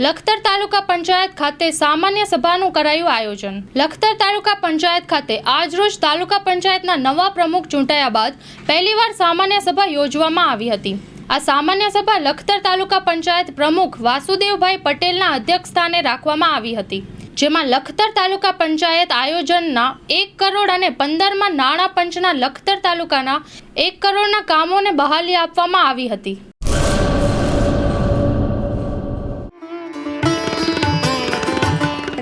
લખતર તાલુકા પંચાયત ખાતે સામાન્ય સભાનું કરાયું આયોજન. લખતર તાલુકા પંચાયત ખાતે આજરોજ તાલુકા પંચાયતના નવા પ્રમુખ ચૂંટાયા બાદ પહેલીવાર સામાન્ય સભા યોજવામાં આવી હતી. આ સામાન્ય સભા લખતર તાલુકા પંચાયત પ્રમુખ વાસુદેવભાઈ પટેલના અધ્યક્ષસ્થાને રાખવામાં આવી હતી. જેમાં લખતર તાલુકા પંચાયત આયોજનના એક કરોડ અને પંદરમાં નાણાં પંચના લખતર તાલુકાના એક કરોડના કામોને બહાલી આપવામાં આવી હતી.